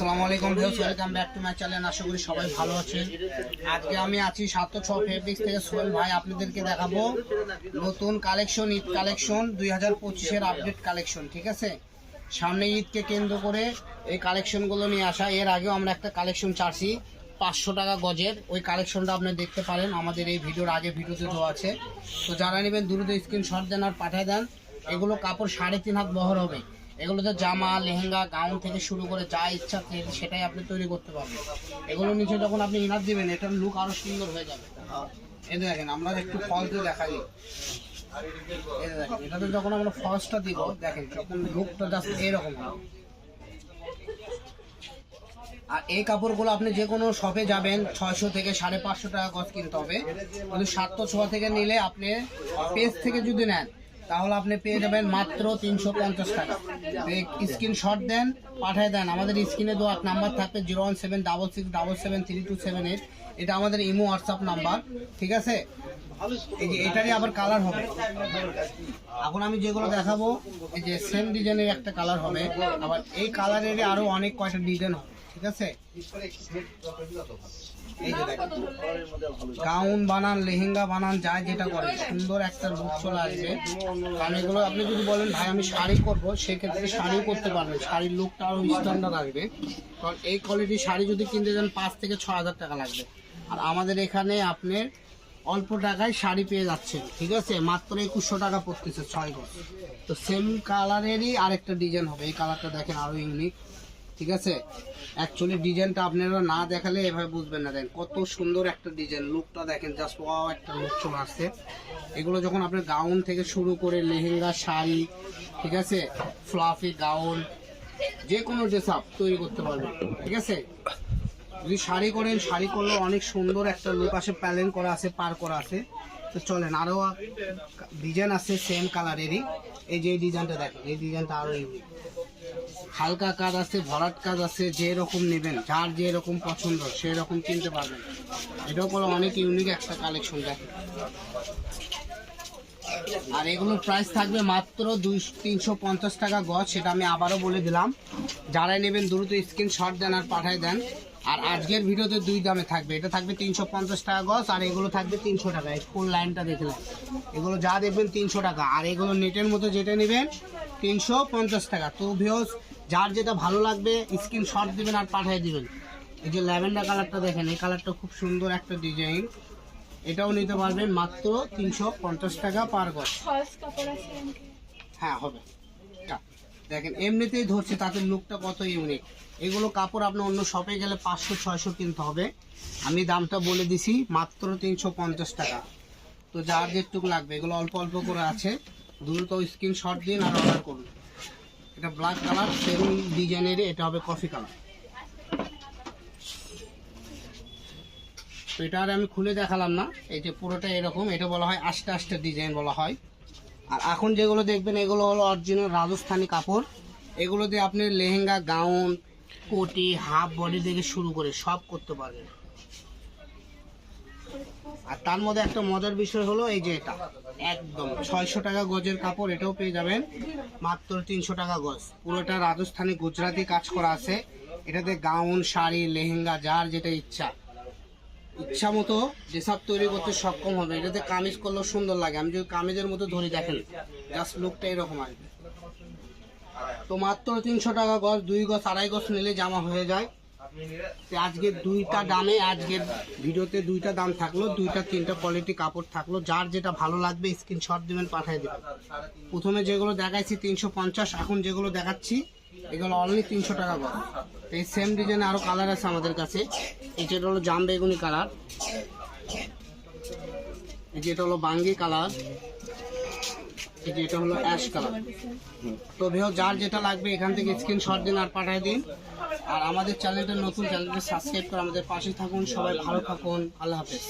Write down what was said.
আসসালামু আলাইকুম views welcome back to my channel. আশা করি সবাই ভালো আছেন। আজকে আমি আছি সাত ছ ফেব্রিক্স থেকে সোহেল ভাই, আপনাদেরকে দেখাবো নতুন কালেকশন ঈদ কালেকশন দুই হাজার পঁচিশের আপডেট কালেকশন ঠিক আছে? সামনে ঈদকে কেন্দ্র করে এই কালেকশনগুলো নিয়ে আসা। এর আগেও আমরা একটা কালেকশন চাচ্ছি পাঁচশো টাকা গজের। ওই কালেকশনটা আপনি দেখতে পারেন, আমাদের এই ভিডিওর আগে ভিডিওতে দেওয়া আছে। তো যারা নেবেন, দ্রুত স্ক্রিনশট দেন আর পাঠিয়ে দেন। এগুলো কাপড় সাড়ে তিন হাত বহর হবে। এগুলোতে জামা, লেহেঙ্গা, গাউন থেকে শুরু করে যা ইচ্ছা সেটাই আপনি তৈরি করতে পারবেন। এগুলো নিচে যখন আপনি ইনার দিবেন, এটার লুক আরও সুন্দর হয়ে যাবে। এই দেখেন, আমরা একটু ফলস দিয়ে দেখাই। এটাতে যখন আমরা ফলসটা দিব, দেখেন, যখন লুকটা জাস্ট এরকম আর এই কাপড়গুলো আপনি যে কোনো শপে যাবেন, ছয়শো থেকে সাড়ে পাঁচশো টাকা গজ কিনতে হবে। কিন্তু সাতশো ছোয়া থেকে নিলে আপনি পেজ থেকে যদি নেন তাহলে আপনি পেয়ে যাবেন মাত্র তিনশো পঞ্চাশ টাকা। স্ক্রিনশট দেন, পাঠিয়ে দেন। আমাদের স্ক্রিনে দেওয়া নাম্বার থাকবে zero one seven double six double seven three two seven eight এটা আমাদের ইমো হোয়াটসঅ্যাপ নাম্বার ঠিক আছে? এই যে এটারই আবার কালার হবে। এখন আমি যেগুলো দেখাবো, এই যে সেম ডিজাইনের একটা কালার হবে। আবার এই কালারেরই আরও অনেক কয়টা ডিজাইন হবে। ঠিক আছে? এই গাউন বানান, লেহেঙ্গা বানান, যা যেটা করেন সুন্দর একটা লুক চলে আসবে। এগুলো আপনি যদি বলেন, ভাই, আমি শাড়ি করব, সেক্ষেত্রে শাড়িও করতে পারবেন। শাড়ির লুকটা আরও স্ট্যান্ডার্ড আসবে। কারণ এই কোয়ালিটির শাড়ি যদি কিনতে যান, পাঁচ থেকে ছ হাজার টাকা লাগবে। আর আমাদের এখানে আপনার অল্প টাকায় শাড়ি পেয়ে যাচ্ছেন, ঠিক আছে? মাত্র একুশশো টাকা পড়তেছে ছয় গজ। তো সেম কালারেরই আরেকটা ডিজাইন হবে। এই কালারটা দেখেন আরও ইউনিক ঠিক আছে? অ্যাকচুয়ালি ডিজাইনটা আপনারা না দেখালে এভাবে বুঝবেন না। দেখেন, কত সুন্দর একটা ডিজাইন লুকটা দেখেন জাস্ট ওয়াও একটা লুক চলে আসছে। এগুলো যখন আপনার গাউন থেকে শুরু করে লেহেঙ্গা, শাড়ি, ঠিক আছে? ফ্লাফি গাউন যে কোনো ড্রেস আপ তৈরি করতে পারবেন, ঠিক আছে? যদি শাড়ি করেন, শাড়ি করলে অনেক সুন্দর একটা লুক আসে, প্যালেন করা আছে, পার করা আছে। তো চলেন আরও ডিজাইন আছে সেম কালারেরই এই যে ডিজাইনটা দেখেন, এই ডিজাইনটা আরও ইউনিক হালকা কাজ আছে, ভরাট কাজ আছে, যে রকম নেবেন, যার যে রকম পছন্দ সেই রকম কিনতে পারবেন। এটাও কোনো অনেক ইউনিক একটা কালেকশন দেখেন আর এগুলোর প্রাইস থাকবে মাত্র দুই তিনশো পঞ্চাশ টাকা গজ, সেটা আমি আবারও বলে দিলাম। যারাই নেবেন, দ্রুত স্ক্রিনশট দেন আর পাঠিয়ে দেন। আর আজকের ভিডিওতে দুই দামে থাকবে। এটা থাকবে তিনশো পঞ্চাশ টাকা গজ, আর এগুলো থাকবে তিনশো টাকা। এই ফুল লাইনটা দেখলাম এগুলো যা দেখবেন তিনশো টাকা। আর এগুলো নেটের মতো যেটা নেবেন, তিনশো পঞ্চাশ টাকা। তো ভিওস যার যেটা ভালো লাগবে স্ক্রিনশট দিবেন আর পাঠিয়ে দিবেন। এই যে ল্যাভেন্ডার কালারটা দেখেন এই কালারটা খুব সুন্দর একটা ডিজাইন এটাও নিতে পারবেন মাত্র তিনশো পঞ্চাশ টাকা পার গজ। ফলস কাপড় আছে হ্যাঁ হবে। দেখেন এমনিতেই ধরছে তাতে লুকটা কত ইউনিক এগুলো কাপড় আপনি অন্য শপে গেলে পাঁচশো ছয়শো কিনতে হবে। আমি দামটা বলে দিছি মাত্র তিনশো পঞ্চাশ টাকা। তো যার যেটুকু লাগবে এগুলো অল্প অল্প করে আছে। দ্রুত স্ক্রিনশট দিন আর অর্ডার করুন। এটা ব্ল্যাক কালার সেম ডিজাইনের এটা হবে কফি কালার তো এটা আর আমি খুলে দেখালাম না, এই যে পুরোটা এরকম, এটা বলা হয় আস্তে আস্তে ডিজাইন বলা হয়। আর এখন যেগুলো দেখবেন, এগুলো হলো অরিজিনাল রাজস্থানি কাপড়। এগুলো দিয়ে আপনি লেহেঙ্গা গাউন কোটি হাফ বডি থেকে শুরু করে সব করতে পারবেন। আর তার মধ্যে একটা মজার বিষয় হলো এই যে এটা। একদম। ছয়শো টাকা গজের কাপড় এটাও পেয়ে যাবেন। মাত্র তিনশো টাকা গজ। পুরোটা রাজস্থানি গুজরাটি কাজ করা আছে। এটাতে গাউন, শাড়ি, লেহেঙ্গা, যার যেটা ইচ্ছা। ইচ্ছা মতো যেসব তৈরি করতে সক্ষম হবে। এটাতে কামিজ করলেও সুন্দর লাগে। আমি যদি কামিজের মতো ধরি, দেখেন, জাস্ট লুকটা এরকম আসবে। তো মাত্র তিনশো টাকা গজ, দুই গজ, আড়াই গজ নিলে জামা হয়ে যায়। আজকে দুইটা দামে আজকের ভিডিওতে দুইটা দাম থাকল, দুইটা, তিনটা কোয়ালিটি কাপড় থাকল। যার যেটা ভালো লাগবে স্ক্রিনশট দিবেন, পাঠিয়ে দেবেন। প্রথমে যেগুলো দেখাইছি, তিনশো পঞ্চাশ, এখন যেগুলো দেখাচ্ছি, এগুলো অনলি তিনশো টাকা তো এই সেম ডিজাইন আরও কালার আছে আমাদের কাছে। এই যেটা হলো জাম বেগুনি কালার এই যেটা হলো বাঙ্গি কালার এই যে এটা হলো অ্যাশ কালার তো যার যেটা লাগবে, এখান থেকে স্ক্রিনশট দিন আর পাঠিয়ে দিন। আর আমাদের চ্যানেলটা নতুন, চ্যানেলটা সাবস্ক্রাইব করে আমাদের পাশে থাকুন। সবাই ভালো থাকুন। আল্লাহ হাফেজ।